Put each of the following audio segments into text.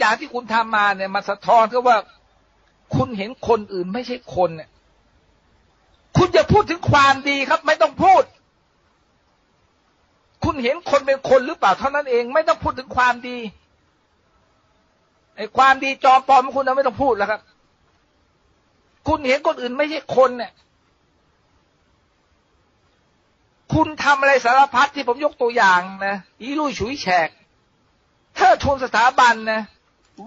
อย่างที่คุณทำมาเนี่ยมันสะท้อนก็ว่า คุณเห็นคนอื่นไม่ใช่คนเนี่ย คุณจะพูดถึงความดีครับ ไม่ต้องพูด คุณเห็นคนเป็นคนหรือเปล่าเท่านั้นเอง ไม่ต้องพูดถึงความดีไอ้ความดีจอมปลอมของคุณเราไม่ต้องพูดแล้วครับ คุณเห็นคนอื่นไม่ใช่คนเนี่ยคุณทำอะไรสารพัดที่ผมยกตัวอย่างนะอีลุยฉุยแฉกถ้าทุนสถาบันนะ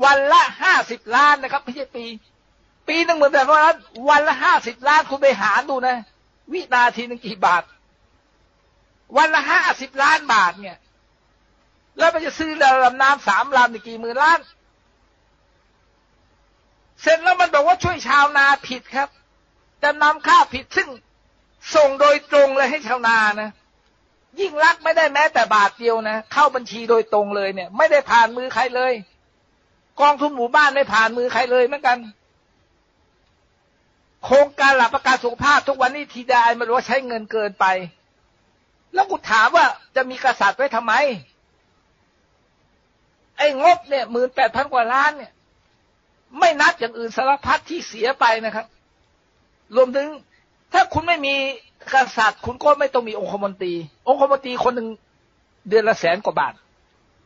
วันละห้าสิบล้านนะครับไม่ใช่ปี ปีหนึ่งหมื่นแปดพันล้านวันละห้าสิบล้านคุณไปหารดูนะ วินาทีหนึ่งกี่บาท วันละห้าสิบล้านบาทเนี่ย แล้วมันจะซื้อเรือลำน้ำสามลำในกี่หมื่นล้าน เสร็จแล้วมันบอกว่าช่วยชาวนาผิดครับจะนำค่าผิดซึ่งส่งโดยตรงเลยให้ชาวนานะยิ่งรักไม่ได้แม้แต่บาทเดียวนะ เข้าบัญชีโดยตรงเลยเนี่ย ไม่ได้ผ่านมือใครเลย กองทุนหมู่บ้านไม่ผ่านมือใครเลยเหมือนกัน โครงการหลักประกันสุขภาพทุกวันนี้ทีดายมันว่าใช้เงินเกินไป แล้วกูถามว่าจะมีกษัตริย์ไว้ทำไม ไอ้งบเนี่ยหมื่นแปดพันกว่าล้านเนี่ย ไม่นับอย่างอื่นสารพัดที่เสียไปนะครับ รวมถึง ถ้าคุณไม่มีกษัตริย์ คุณก็ไม่ต้องมีองคมนตรี องคมนตรีคนหนึ่งเดือนละแสนกว่าบาท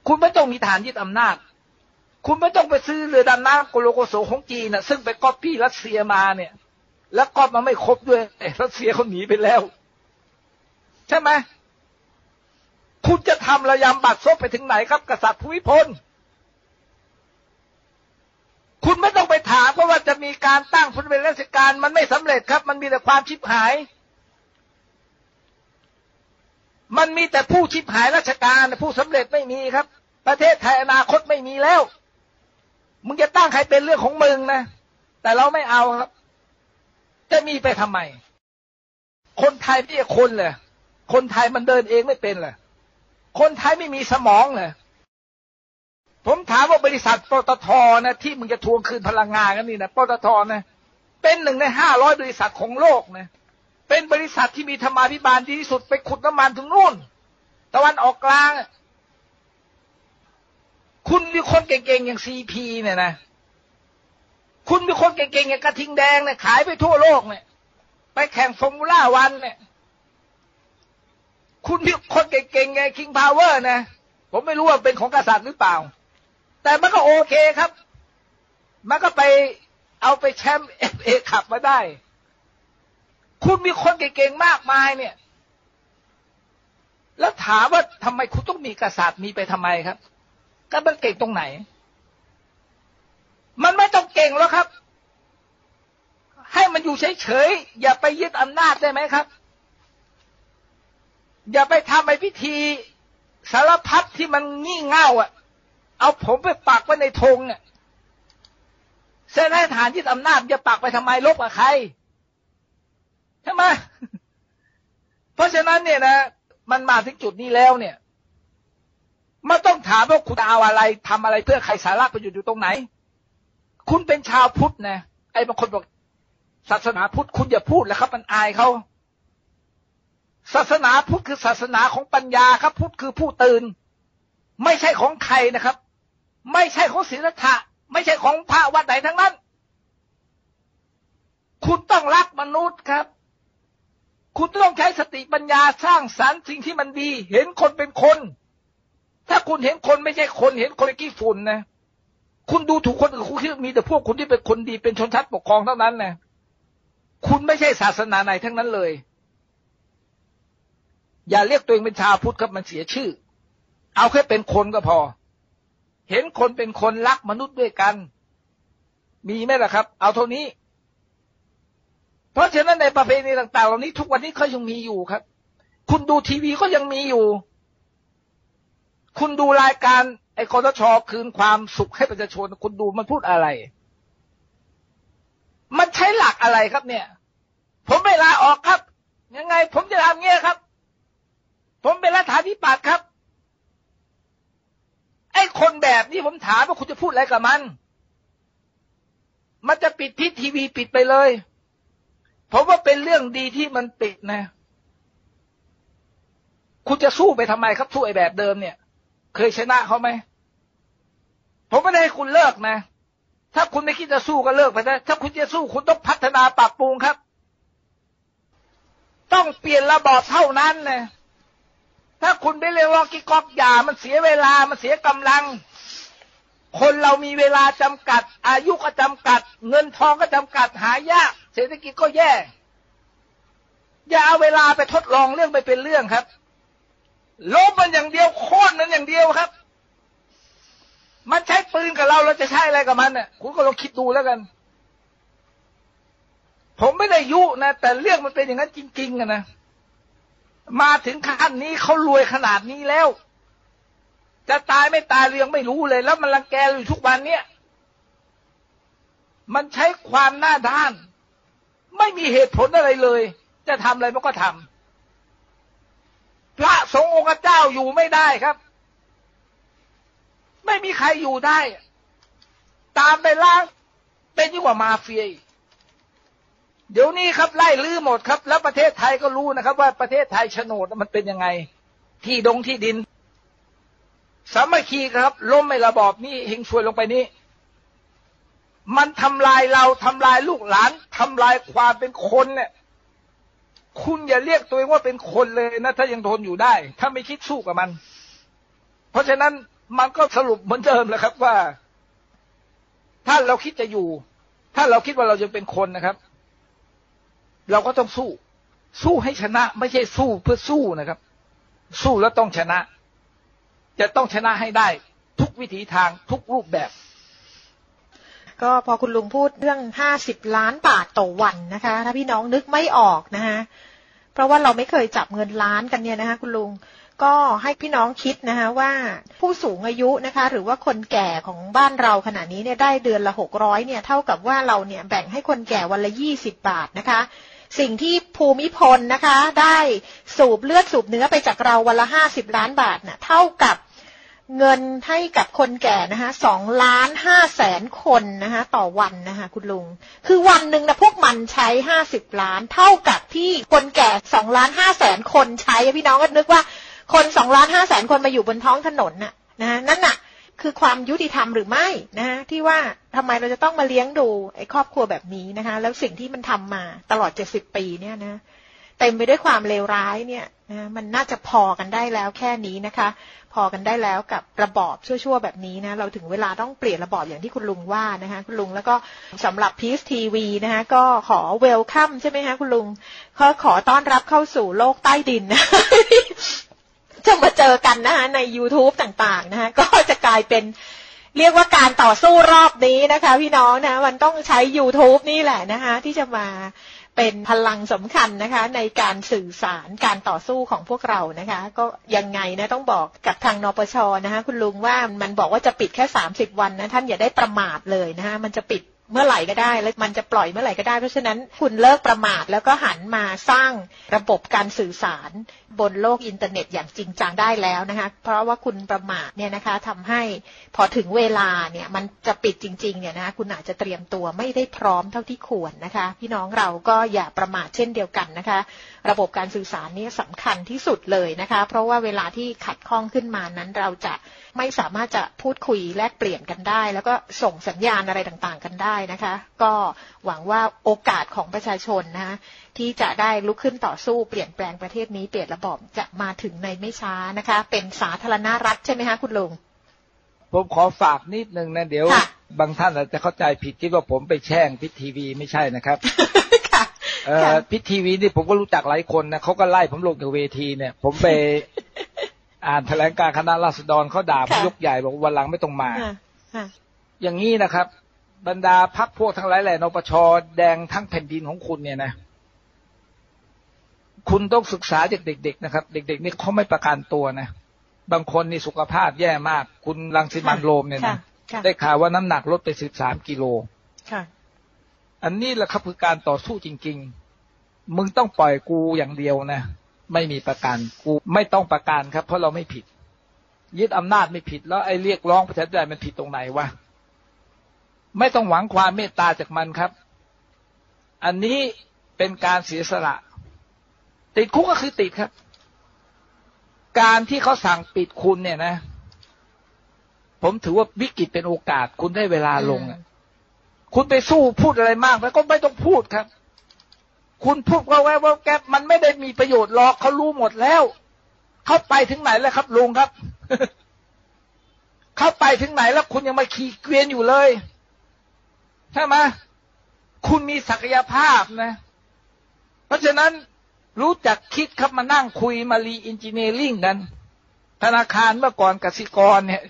คุณไม่ต้องมีฐานยึดอำนาจ คุณไม่ต้องไปซื้อเรือดำน้ำโกโลโกโซของจีนนะซึ่งไปก๊อปปี้รัสเซียมาเนี่ย แล้วก๊อปมาไม่ครบด้วยรัสเซียเขาหนีไปแล้ว ใช่ไหมคุณจะทำระยำบัตรซบไปถึงไหนครับ กษัตริย์ภูมิพล คุณไม่ต้องไปถามเพราะว่าจะมีการตั้งผู้เป็นราชการมันไม่สำเร็จครับ มันมีแต่ความชิบหาย มันมีแต่ผู้ชิบหายราชการผู้สำเร็จไม่มีครับ ประเทศไทยอนาคตไม่มีแล้ว มึงจะตั้งใครเป็นเรื่องของมึงนะ แต่เราไม่เอาครับ จะมีไปทำไม คนไทยไม่ใช่คนเลยคนไทยมันเดินเองไม่เป็นเลยคนไทยไม่มีสมองเลยผมถามว่าบริษัทปตทนะ ที่มึงจะทวงคืนพลังงานกันนี่นะปตทนะ เป็นหนึ่งในห้าร้อยบริษัทของโลกนะ เป็นบริษัทที่มีธรรมาภิบาลดีที่สุดไปขุดน้ำมันถึงนู่น ตะวันออกกลาง คุณมีคนเก่งๆอย่างซีพีเนี่ยนะคุณมีคนเก่งๆอย่างกระทิงแดงเนี่ยขายไปทั่วโลกเนี่ย ไปแข่งฟอร์มูล่าวันเนี่ยคุณมีคนเก่งๆไงคิงพาวเวอร์นะผมไม่รู้ว่าเป็นของกษัตริย์หรือเปล่า แต่มันก็โอเคครับ มันก็ไปเอาไปแชมป์เอฟเอขับมาได้ คุณมีคนเก่งๆมากมายเนี่ย แล้วถามว่าทำไมคุณต้องมีกษัตริย์มีไปทำไมครับ ก็มันเก่งตรงไหน มันไม่ต้องเก่งแล้วครับ ให้มันอยู่เฉยๆอย่าไปยึดอำนาจได้ไหมครับ อย่าไปทำไอ้พิธีสารพัดที่มันงี่เง่าอะ เอาผมไปปักไว้ในธงอะเส้นให้ฐานยึดอำนาจจะปักไปทำไมลบกับใครช่ไหมเพราะฉะนั้นเนี่ยนะ มันมาถึงจุดนี้แล้วเนี่ย มันต้องถามว่าคุณเอาอะไรทำอะไรเพื่อใครสาระประโยชน์อยู่ตรงไหน คุณเป็นชาวพุทธนะไอ้บางคนบอก ศาสนาพุทธคุณอย่าพูดแล้วครับ มันอายเขาศาสนาพุทธคือศาสนาของปัญญาครับ พุทธคือผู้ตื่น ไม่ใช่ของใครนะครับ ไม่ใช่ของศีลธรรมไม่ใช่ของพระวัดไหนทั้งนั้น คุณต้องรักมนุษย์ครับ คุณต้องใช้สติปัญญาสร้างสรรค์สิ่งที่มันดี เห็นคนเป็นคน ถ้าคุณเห็นคนไม่ใช่คนเห็นคนกี้ฝุ่นนะคุณดูถูกคนอื่นคุณคิดมีแต่พวกคุณที่เป็นคนดีเป็นชนชั้นปกครองเท่านั้นนะคุณไม่ใช่ศาสนาไหนทั้งนั้นเลย อย่าเรียกตัวเองเป็นชาวพุทธครับมันเสียชื่อ เอาแค่เป็นคนก็พอ เห็นคนเป็นคนรักมนุษย์ด้วยกัน มีไหมล่ะครับ เอาเท่านี้ เพราะฉะนั้นในประเพณีต่างๆ เหล่านี้ทุกวันนี้เขายังมีอยู่ครับ คุณดูทีวีก็ยังมีอยู่ คุณดูรายการ ไอ้คอทชอคืนความสุขให้ประชาชน คุณดูมันพูดอะไร มันใช้หลักอะไรครับเนี่ย ผมไม่ลาออกครับ ยังไง ผมจะทำเงี้ยครับ ผมเป็นรัฐาธิปัตย์ครับ ไอ้คนแบบนี้ผมถามว่าคุณจะพูดอะไรกับมัน มันจะปิดทิศทีวีปิดไปเลยผมว่าเป็นเรื่องดีที่มันปิดนะ คุณจะสู้ไปทำไมครับสู้ไอ้แบบเดิมเนี่ย เคยชนะเขาไหม ผมไม่ได้ให้คุณเลิกนะ ถ้าคุณไม่คิดจะสู้ก็เลิกไปนะถ้าคุณจะสู้คุณต้องพัฒนาปรับปรุงครับ ต้องเปลี่ยนระบอบเท่านั้นนะถ้าคุณไปเรียกร้องกิกอกอย่ามันเสียเวลา มันเสียกำลัง คนเรามีเวลาจำกัด อายุก็จำกัด เงินทองก็จำกัดหายาก เศรษฐกิจก็แย่ อย่าเอาเวลาไปทดลองเรื่องไปเป็นเรื่องครับ ล้มมันอย่างเดียวโค่นมันอย่างเดียวครับ มันใช้ปืนกับเราเราจะใช้อะไรกับมันเนี่ยคุณก็ลองคิดดูแล้วกัน ผมไม่ได้ยุนะ แต่เรื่องมันเป็นอย่างนั้นจริงๆอะนะมาถึงขั้นนี้เขารวยขนาดนี้แล้ว จะตายไม่ตายเรื่องไม่รู้เลย แล้วมันรังแกอยู่ทุกวันเนี้ยมันใช้ความหน้าด้าน ไม่มีเหตุผลอะไรเลย จะทำอะไรมันก็ทำ พระสงฆ์องค์เจ้าอยู่ไม่ได้ครับ ไม่มีใครอยู่ได้ ตามไปล้าง เป็นยิ่งกว่ามาเฟียเดี๋ยวนี้ครับไล่ลื้อหมดครับ แล้วประเทศไทยก็รู้นะครับ ว่าประเทศไทยโฉนดมันเป็นยังไง ที่ดงที่ดินสามัคคีครับ ล้มไม่ระบอบนี้เฮงช่วยลงไปนี้ มันทำลายเราทำลายลูกหลานทำลายความเป็นคนเนี่ย คุณอย่าเรียกตัวเองว่าเป็นคนเลยนะ ถ้ายังทนอยู่ได้ ถ้าไม่คิดสู้กับมัน เพราะฉะนั้นมันก็สรุปเหมือนเดิมแหละครับว่า ถ้าเราคิดจะอยู่ ถ้าเราคิดว่าเราจะเป็นคนนะครับ เราก็ต้องสู้ สู้ให้ชนะ ไม่ใช่สู้เพื่อสู้นะครับ สู้แล้วต้องชนะ จะต้องชนะให้ได้ ทุกวิถีทางทุกรูปแบบ ก็พอคุณลุงพูดเรื่องห้าสิบล้านบาทต่อวันนะคะ ถ้าพี่น้องนึกไม่ออกนะคะเพราะว่าเราไม่เคยจับเงินล้านกันเนี่ยนะคะคุณลุงก็ให้พี่น้องคิดนะคะว่าผู้สูงอายุนะคะ หรือว่าคนแก่ของบ้านเราขณะนี้เนี่ยได้เดือนละหกร้อยเนี่ยเท่ากับว่าเราเนี่ยแบ่งให้คนแก่วันละยี่สิบบาทนะคะ สิ่งที่ภูมิพลนะคะ ได้สูบเลือดสูบเนื้อไปจากเราวันละห้าสิบล้านบาทนะ่ะเท่ากับ เงินให้กับคนแก่นะคะสองล้านห้าแสนคนนะคะต่อวันนะคะคุณลุง คือวันหนึ่งนะพวกมันใช้ห้าสิบล้าน เท่ากับที่คนแก่สองล้านห้าแสนคนใช้พี่น้องก็นึกว่าคนสองล้านห้าแสนคนมาอยู่บนท้องถนนน่ะนะนั่นน่ะ คือความยุติธรรมหรือไม่นะฮะที่ว่าทำไมเราจะต้องมาเลี้ยงดูไอ้ครอบครัวแบบนี้นะคะแล้วสิ่งที่มันทำมาตลอดเจ็ดสิบปีเนี่ยนะ เต็มไปด้วยความเลวร้ายเนี่ยนะมันน่าจะพอกันได้แล้วแค่นี้นะคะ พอกันได้แล้วกับระบอบชั่วๆ แบบนี้นะเราถึงเวลาต้องเปลี่ยนระบอบอย่างที่คุณลุงว่านะคะคุณลุงแล้วก็สำหรับพีซทีวีนะคะก็ขอเวลคัมใช่ไหมคะคุณลุงเขาขอต้อนรับเข้าสู่โลกใต้ดินนะจะมาเจอกันนะคะใน YouTube ต่างๆนะคะก็จะกลายเป็นเรียกว่าการต่อสู้รอบนี้นะคะ พี่น้องนะมันต้องใช้ YouTube นี่แหละนะคะที่จะมา เป็นพลังสำคัญนะคะ ในการสื่อสารการต่อสู้ของพวกเรานะคะ ก็ยังไงนะต้องบอกกับทางนปชนะคะคุณลุงว่ามันบอกว่าจะปิดแค่สามสิบวันนะท่านอย่าได้ประมาทเลยนะคะมันจะปิด เมื่อไหร่ก็ได้ แล้วมันจะปล่อยเมื่อไหร่ก็ได้ เพราะฉะนั้นคุณเลิกประมาทแล้วก็หันมาสร้างระบบการสื่อสารบนโลกอินเทอร์เน็ตอย่างจริงจังได้แล้วนะคะเพราะว่าคุณประมาทเนี่ยนะคะทำให้พอถึงเวลาเนี่ยมันจะปิดจริงๆเนี่ยนะคะคุณอาจจะเตรียมตัวไม่ได้พร้อมเท่าที่ควรนะคะ พี่น้องเราก็อย่าประมาทเช่นเดียวกันนะคะ ระบบการสื่อสารนี้สำคัญที่สุดเลยนะคะ เพราะว่าเวลาที่ขัดข้องขึ้นมานั้นเราจะ ไม่สามารถจะพูดคุยแลกเปลี่ยนกันได้ แล้วก็ส่งสัญญาณอะไรต่างๆกันได้นะคะ ก็หวังว่าโอกาสของประชาชนนะคะที่จะได้ลุกขึ้นต่อสู้เปลี่ยนแปลงประเทศนี้เปลี่ยนระบอบจะมาถึงในไม่ช้านะคะ เป็นสาธารณรัฐใช่ไหมคะคุณลุงผมขอฝากนิดนึงนะเดี๋ยวบางท่านอาจจะเข้าใจผิดคิดว่าผมไปแช่งพิทีวีไม่ใช่นะครับพิทีวีนี่ผมก็รู้จักหลายคนนะเขาก็ไล่ผมลงจากเวทีเนี่ย ผมไป อ่านแถลงการคณะราษฎรเขาด่าผมยกใหญ่บอกวันหลังไม่ต้องมาอย่างนี้นะครับ บรรดาพักพวกทั้งหลายแหล่นปชแดงทั้งแผ่นดินของคุณเนี่ยนะคุณต้องศึกษาจากเด็ก ๆ นะครับ เด็ก ๆ นี่เขาไม่ประกันตัวนะบางคนนี่สุขภาพแย่มาก คุณรังสิมันโรมเนี่ยนะได้ข่าวว่าน้ำหนักลดไปสิบสามกิโลอันนี้แหละครับคือการต่อสู้จริง ๆ มึงต้องปล่อยกูอย่างเดียวนะ ไม่มีประกันกูไม่ต้องประกันครับ เพราะเราไม่ผิด ยึดอำนาจไม่ผิดแล้วไอ้เรียกร้องประชาธิปไตยมันผิดตรงไหนวะไม่ต้องหวังความเมตตาจากมันครับ อันนี้เป็นการเสียสละ ติดคุกก็คือติดครับ การที่เขาสั่งปิดคุณเนี่ยนะ ผมถือว่าวิกฤตเป็นโอกาสคุณได้เวลาลงคุณไปสู้พูดอะไรมากแล้วก็ไม่ต้องพูดครับ คุณพูดว่าว่าว่าแกมันไม่ได้มีประโยชน์หรอกเขารู้หมดแล้ว เขาไปถึงไหนแล้วครับลุงครับ เขาไปถึงไหนแล้ว คุณยังมาขี่เกวียนอยู่เลยใช่ไหมคุณมีศักยภาพนะ เพราะฉะนั้นรู้จักคิดครับมานั่งคุยมารีอินจิเนียริ่งกัน ธนาคารเมื่อก่อนกสิกรเนี่ย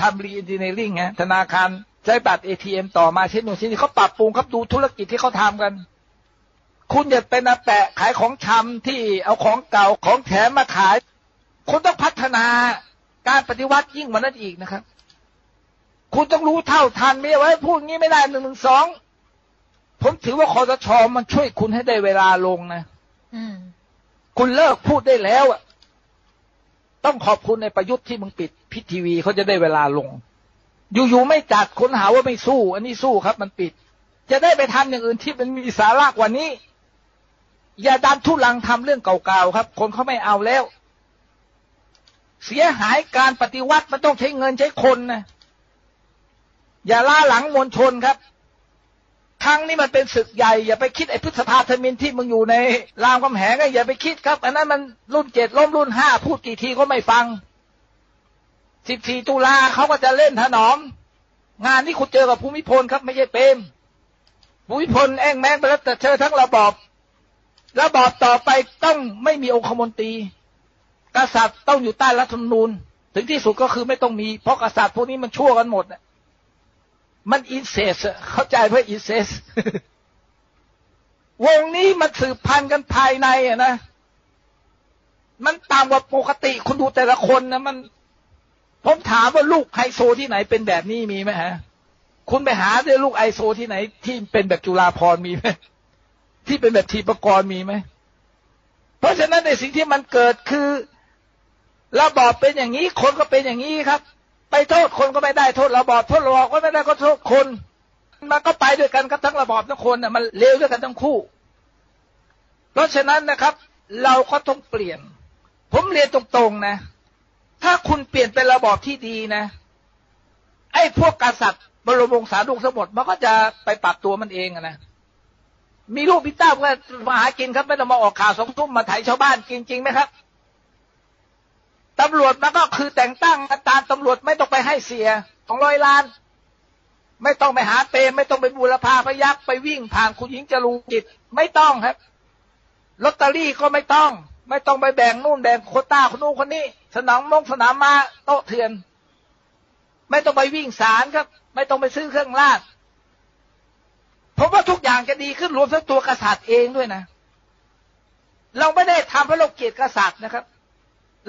ทำรีอินจิเนียริ่งไงธนาคารใช้บัตรเอทีเอ็มต่อมาเช่นนู่นเช่นนี้เขาปรับปรุงครับดูธุรกิจที่เขาทากัน คุณอย่าเป็นอาแปะขายของชำที่เอาของเก่าของแถมมาขาย คุณต้องพัฒนาการปฏิวัติยิ่งกว่านั้นอีกนะครับ คุณต้องรู้เท่าทันไม่ไว้พูดงี้ไม่ได้หนึ่งหนึ่งสองผมถือว่าคอสชมันช่วยคุณให้ได้เวลาลงนะอืมคุณเลิกพูดได้แล้วอะต้องขอบคุณในประยุทธ์ที่มึงปิดพิทีวีเขาจะได้เวลาลง อยู่ๆไม่จัดคนหาว่าไม่สู้ อันนี้สู้ครับ มันปิด จะได้ไปทำอย่างอื่นที่มันมีสาระกว่านี้ อย่าดันทุลังทำเรื่องเก่าๆครับ คนเขาไม่เอาแล้ว เสียหายการปฏิวัติมันต้องใช้เงินใช้คนนะอย่าล่าหลังมวลชนครับครั้งนี้มันเป็นศึกใหญ่อย่าไปคิดไอ้พฤษภาธมินที่มึงอยู่ในรามคำแหงอะอย่าไปคิดครับ อันนั้นมันรุ่นเจ็ดล้มรุ่นห้าพูดกี่ทีก็ไม่ฟังสิบสี่ตุลาเขาก็จะเล่นถนอม งานนี้คุณเจอกับภูมิพลครับ ไม่ใช่เปรมภูมิพลแองแมงไปแล้วแต่เจอทั้งระบอบ ระบอบต่อไปต้องไม่มีองคมนตรี กษัตริย์ต้องอยู่ใต้รัฐธรรมนูญ ถึงที่สุดก็คือไม่ต้องมี เพราะกษัตริย์พวกนี้มันชั่วกันหมดมันอินเซสเข้าใจเพื่ออินเซสวงนี้มันสืบพันธุ์กันภายในอะนะ มันต่ำกว่าปกติคุณดูแต่ละคนนะมัน ผมถามว่าลูกไฮโซที่ไหนเป็นแบบนี้มีไหมฮะ คุณไปหาด้วยลูกไฮโซที่ไหนที่เป็นแบบจุฬาพรมีไหม ที่เป็นแบบทีปกรมีไหม เพราะฉะนั้นในสิ่งที่มันเกิดคือระบอบเป็นอย่างนี้ คนก็เป็นอย่างนี้ครับ ไปโทษคนก็ไม่ได้โทษระบอบโทษระบอบก็ไม่ได้ก็โทษคนมันก็ไปด้วยกันกับทั้งระบอบทั้งคนน่ะมันเลวด้วยกันทั้งคู่ เพราะฉะนั้นนะครับ เราก็ต้องเปลี่ยน ผมเรียนตรงๆนะ ถ้าคุณเปลี่ยนเป็นระบอบที่ดีนะ ไอ้พวกกษัตริย์บรมวงศานุวงศ์ทั้งหมดมันก็จะไปปรับตัวมันเองนะ มีลูกพิต้าก็มาหากินครับไม่ต้องมาออกข่าวสองทุ่มมาไถชาวบ้านกินจริงไหมครับตำรวจมันก็คือแต่งตั้งอาจารย์ตำรวจไม่ต้องไปให้เสียของร้อยล้าน ไม่ต้องไปหาเปรมไม่ต้องไปบูรพาพยักไปวิ่งผ่านคุณหญิงจรูจิตไม่ต้องครับลอตเตอรี่ก็ไม่ต้อง ไม่ต้องไปแบ่งนู่นแบ่งโคต้าคนนู้นคนนี้ สนามมงสนามมาโต๊ะเถื่อน ไม่ต้องไปวิ่งศาลครับ ไม่ต้องไปซื้อเครื่องราช ผมว่าทุกอย่างจะดีขึ้นรวมทั้งตัวกษัตริย์เองด้วยนะ เราไม่ได้ทำเพราะเราเกลียดกษัตริย์นะครับ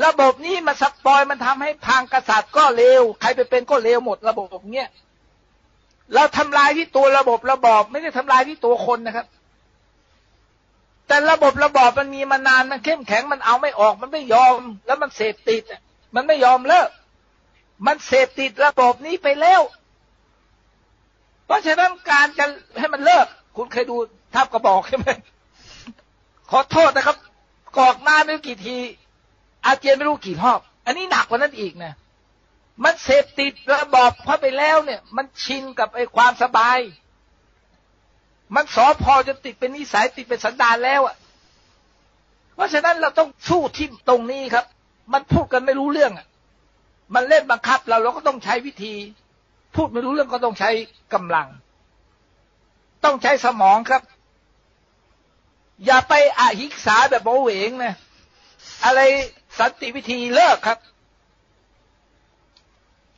ระบบนี้มันสปอยมันทำให้พังกษัตริย์ก็เลวใครไปเป็นก็เลวหมดระบบเนี้ยเราทำลายที่ตัวระบบระบอบ ไม่ได้ทำลายที่ตัวคนนะครับ แต่ระบบระบอบมันมีมานานมันเข้มแข็งมันเอาไม่ออก มันไม่ยอม แล้วมันเสพติดมันไม่ยอมเลิกมันเสพติดระบบนี้ไปแล้ว ราะฉะนั้นการจะให้มันเลิก คุณเคยดูทับกระบอกใช่ไหมขอโทษนะครับ กอกหน้าไม่รู้กี่ที อาเจียนไม่รู้กี่รอบ อันนี้หนักกว่านั้นอีกนะมันเสพติดระบอบเข้าไปแล้วเนี่ย มันชินกับไอ้ความสบาย มันสอพอจะติดเป็นนิสัยติดเป็นสันดานแล้วอะ เพราะฉะนั้นเราต้องสู้ที่ตรงนี้ครับ มันพูดกันไม่รู้เรื่องอะ มันเล่นบังคับเราเราก็ต้องใช้วิธี พูดไม่รู้เรื่องก็ต้องใช้กำลัง ต้องใช้สมองครับ อย่าไปอาหิกษาแบบโมเหวงนะอะไรสันติวิธีเลิกครับ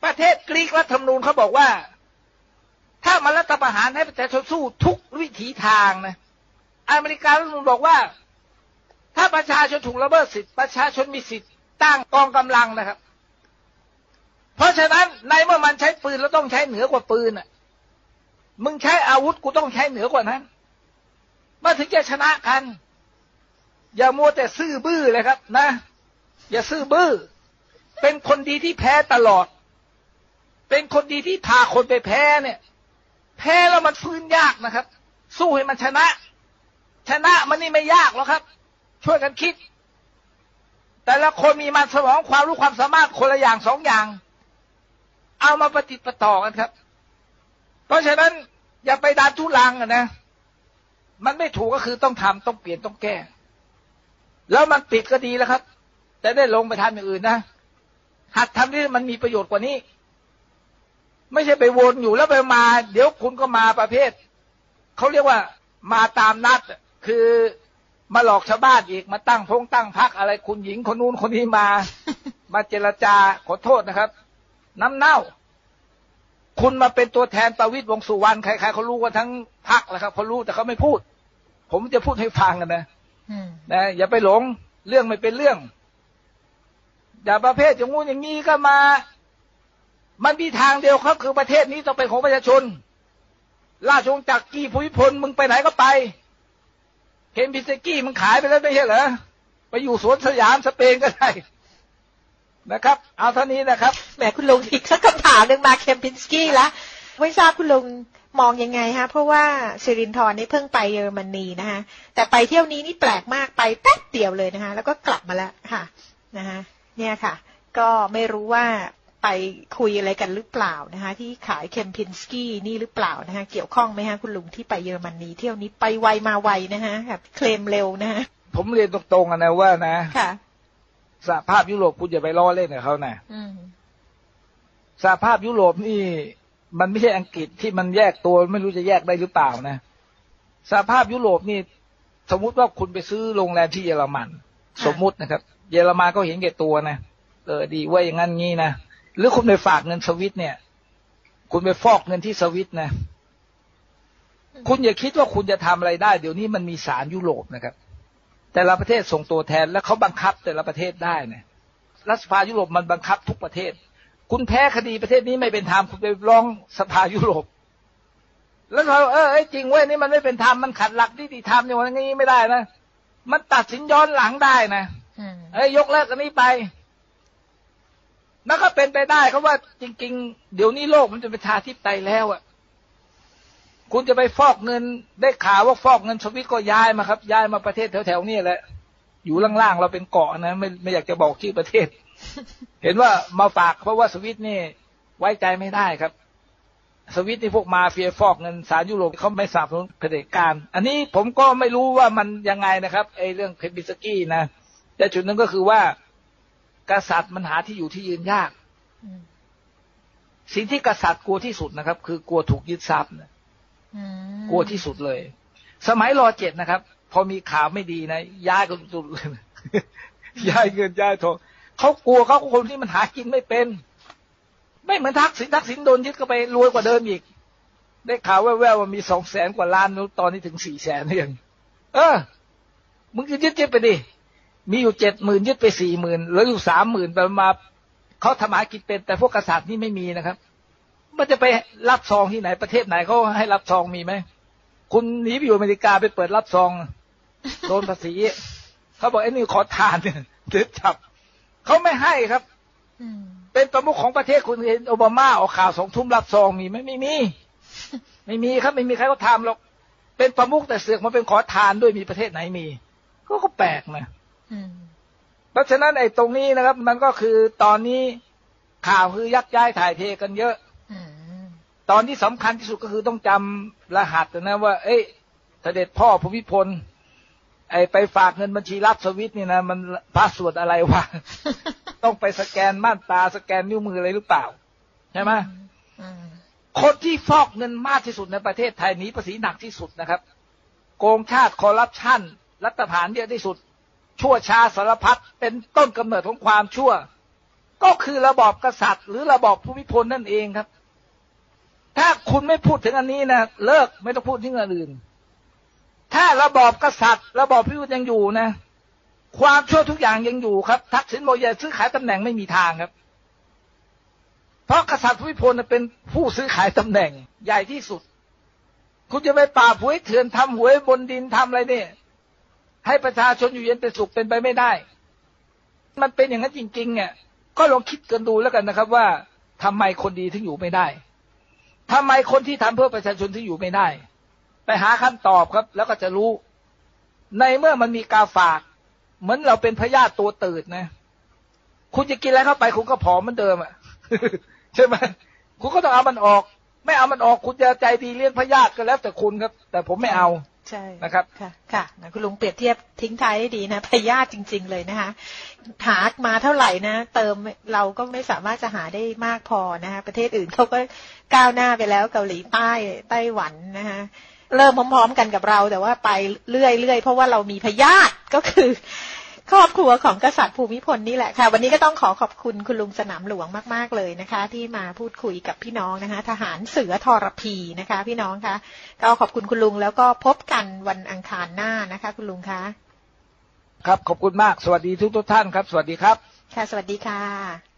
ประเทศกรีกรัฐธรรมนูญเขาบอกว่า ถ้ามันรัฐประหารให้ประชาชนสู้ทุกวิถีทางนะอเมริการัฐธรรมนูญบอกว่า ถ้าประชาชนถูกละเมิดสิทธิประชาชนมีสิทธิตั้งกองกำลังนะครับ เพราะฉะนั้นในเมื่อมันใช้ปืนแล้วต้องใช้เหนือกว่าปืนอะ มึงใช้อาวุธกูต้องใช้เหนือกว่านั้นมาถึงจะชนะกัน อย่ามัวแต่ซื่อบื้อเลยครับ นะ อย่าซื่อบื้อ เป็นคนดีที่แพ้ตลอด เป็นคนดีที่พาคนไปแพ้เนี่ย แพ้แล้วมันฟื้นยากนะครับ สู้ให้มันชนะ ชนะมันนี่ไม่ยากหรอกครับ ช่วยกันคิด แต่ละคนมีมันสมองความรู้ความสามารถคนละอย่างสองอย่าง เอามาปฏิปต่อกันครับ เพราะฉะนั้นอย่าไปดันทุลังอะนะ มันไม่ถูกก็คือต้องทำต้องเปลี่ยนต้องแก้ แล้วมันปิดก็ดีแล้วครับ แต่ได้ลงไปทำอย่างอื่นนะหัดทำที่มันมีประโยชน์กว่านี้ ไม่ใช่ไปวนอยู่แล้วไปมา เดี๋ยวคุณก็มาประเภทเขาเรียกว่ามาตามนัดคือมาหลอกชาวบ้านอีกมาตั้งพงตั้งพักอะไรคุณหญิงคนนู้นคนนี้มา มาเจรจาขอโทษนะครับ น้ำเน่า คุณมาเป็นตัวแทนประวิตรวงสุวรรณใครๆเขารู้กันทั้งพักแหละครับเขารู้แต่เขาไม่พูด ผมจะพูดให้ฟังกันนะอืมนะอย่าไปหลงเรื่องไม่เป็นเรื่อง อย่าประเภทอย่างงู้นอย่างนี้ก็มา มันมีทางเดียวครับคือประเทศนี้ต้องเป็นของประชาชน ราชวงศ์จักรีภูมิพลมึงไปไหนก็ไปเคนบิสกี้มึงขายไปแล้วไม่ใช่เหรอไปอยู่สวนสยามสเปนก็ได้ นะครับ เอาเท่านี้นะครับแหมคุณลุงอีกสักคำถามหนึ่งมาเคมปินสกี้ละไม่ทราบคุณลุงมองยังไงฮะเพราะว่าสิรินทร์นี่เพิ่งไปเยอรมนีนะคะแต่ไปเที่ยวนี้นี่แปลกมากไปแป๊บเดียวเลยนะคะแล้วก็กลับมาแล้วค่ะนะคะเนี่ยค่ะ ก็ไม่รู้ว่าไปคุยอะไรกันหรือเปล่านะคะที่ขายเคมปินสกี้นี่หรือเปล่านะคะเกี่ยวข้องไหมฮะคุณลุงที่ไปเยอรมนีเที่ยวนี้ไปไวมาไวนะคะแบบเคลมเร็วนะคะผมเรียนตรงๆกันนะว่านะค่ะ สหภาพยุโรปคุณอย่าไปล้อเล่นกับเขานะอืมสหภาพยุโรปนี่ มันไม่ใช่อังกฤษที่มันแยกตัวไม่รู้จะแยกได้หรือเปล่านะสหภาพยุโรปนี่ สมมุติว่าคุณไปซื้อโรงแรมที่เยอรมัน สมมุตินะครับ เยอรมันก็เห็นแก่ตัวนะเออดีเว่าอย่างนั้นงี้นะหรือคุณไปฝากเงินสวิตเนี่ย คุณไปฟอกเงินที่สวิตนะคุณอย่าคิดว่าคุณจะทำอะไรได้ เดี๋ยวนี้มันมีศาลยุโรปนะครับ แต่ละประเทศส่งตัวแทนแล้วเขาบังคับแต่ละประเทศได้นะรัฐสภายุโรปมันบังคับทุกประเทศ คุณแพ้คดีประเทศนี้ไม่เป็นธรรมคุณไปร้องสภายุโรป แล้วเราเออเอ้ยจริงเว้ยนี่มันไม่เป็นธรรมมันขัดหลักนิติธรรมอย่างนี้ไม่ได้นะมันตัดสินย้อนหลังได้นะอืมเอ้ยยกเลิกอันนี้ไปแล้วก็เป็นไปได้เขาว่าจริง ๆ เดี๋ยวนี้โลกมันจะเป็นชาธิปไตยแล้วอะ คุณจะไปฟอกเงิน ได้ข่าวว่าฟอกเงินสวิตก็ย้ายมาครับ ย้ายมาประเทศแถวๆนี่แหละ อยู่ล่างๆเราเป็นเกาะนะไม่ไม่อยากจะบอกชื่อประเทศ เห็นว่ามาฝากเพราะว่าสวิตนี่ไว้ใจไม่ได้ครับ สวิตนี่พวกมาเฟียฟอกเงินสารยุโรปเขาไม่สนับสนุนเผด็จการ อันนี้ผมก็ไม่รู้ว่ามันยังไงนะครับไอ้เรื่องเพนบิสกี้นะแต่จุดหนึงก็คือว่ากษัตริย์มันหาที่อยู่ที่ยืนยากสิ่งที่กษัตริย์กลัวที่สุดนะครับ คือกลัวถูกยึดทรัพย์นะ กลัวที่สุดเลย สมัยรอเจ็ดนะครับ พอมีข่าวไม่ดีนะย้ายกันสุดเลยย้ายเงินย้ายทองเขากลัวเขาคนที่มันหากินไม่เป็น ไม่เหมือนทักษิณทักษิณโดนยึดก็ไปรวยกว่าเดิมอีก ได้ข่าวแว่วๆว่ามีสองแสนกว่าล้านนู้ตอนนี้ถึงสี่แสนเองเออมึงจะยึดยึดไปดิมีอยู่เจ็ดหมื่นยึดไปสี่หมื่นเหลืออยู่สามหมื่นไปมาเขาทำหากินเป็น แต่พวกกษัตริย์นี่ไม่มีนะครับ มันจะไปรับซองที่ไหนประเทศไหนเขาให้รับซองมีไหมคุณหนีไปอยู่อเมริกาไปเปิดรับซองโดนภาษีเขาบอกไอ้นี่ขอทานเนี่ยเด็ดจับเขาไม่ให้ครับอืมเป็นประมุขของประเทศคุณเห็นโอบามาออกข่าวสองทุ่มรับซองมีไหมไม่มี ไม่มีครับไม่มีใครเขาทำหรอกเป็นประมุขแต่เสือกมาเป็นขอทานด้วยมีประเทศไหนมี ก็ก็แปลกนะอืมเพราะฉะนั้นไอ้ตรงนี้นะครับ มันก็คือตอนนี้ข่าวคือยักย้ายถ่ายเทกันเยอะอืม ตอนที่สำคัญที่สุดก็คือต้องจำรหัสนะว่า เอ้ยเสด็จพ่อภูมิพลไอ้ไปฝากเงินบัญชีรับสวิตนี่นะมันพาสวดอะไรวะต้องไปสแกนม่านตาสแกนนิ้วมืออะไรหรือเปล่า ใช่ไหมอืมคนที่ฟอกเงินมากที่สุดในประเทศไทยหนีภาษีหนักที่สุดนะครับ โกงชาติคอร์รัปชันรัฐประหารเยอะที่สุด ชั่วช้าสารพัดเป็นต้นกำเนิดของความชั่ว ก็คือระบอบกษัตริย์ หรือระบอบภูมิพลนั่นเองครับ ถ้าคุณไม่พูดถึงอันนี้นะเลิกไม่ต้องพูดถึงอันอื่น ถ้าระบอบกษัตริย์ ระบอบพิวยังอยู่นะ ความชั่วทุกอย่างยังอยู่ครับ ทักษิณบอกอย่าซื้อขายตำแหน่งไม่มีทางครับ เพราะกษัตริย์วิพลน่ะเป็นผู้ซื้อขายตำแหน่งใหญ่ที่สุด คุณจะไปปราบหวยเถื่อนทำหวยบนดินทำอะไรเนี่ยให้ประชาชนอยู่เย็นเป็นสุขเป็นไปไม่ได้ มันเป็นอย่างนั้นจริงๆเนี่ยก็ลองคิดกันดูแล้วกันนะครับ ว่าทำไมคนดีถึงอยู่ไม่ได้ ทำไมคนที่ทำเพื่อประชาชนถึงอยู่ไม่ได้ ไปหาคำตอบครับ แล้วก็จะรู้ ในเมื่อมันมีกาฝาก เหมือนเราเป็นพยาธิตัวตืดนะ คุณจะกินอะไรเข้าไป คุณก็ผอมเหมือนเดิมอะใช่ไหมคุณก็ต้องเอามันออก ไม่เอามันออกคุณจะใจดีเลี้ยงพยาธิก็แล้วแต่คุณครับ แต่ผมไม่เอา ใช่นะครับค่ะค่ะนะคุณลุงเปรียบเทียบทิ้งท้ายให้ดีนะพยาธิจริง ๆ เลยนะคะหามาเท่าไหร่นะเติมเราก็ไม่สามารถจะหาได้มากพอนะคะประเทศอื่นเขาก็ก้าวหน้าไปแล้วเกาหลีใต้ไต้หวันนะคะเริ่มพร้อม ๆ กันกับเรา แต่ว่าไปเรื่อยๆเพราะว่าเรามีพยาธิก็คือ ครอบครัวของกษัตริย์ภูมิพลนี่แหละค่ะ วันนี้ก็ต้องขอขอบคุณคุณลุงสนามหลวงมากๆเลยนะคะ ที่มาพูดคุยกับพี่น้องนะคะ ทหารเสือทรพีนะคะ พี่น้องคะก็ขอบคุณคุณลุงแล้วก็พบกันวันอังคารหน้านะคะ คุณลุงคะครับขอบคุณมากสวัสดีทุกทุกๆท่านครับ สวัสดีครับ ค่ะ สวัสดีค่ะ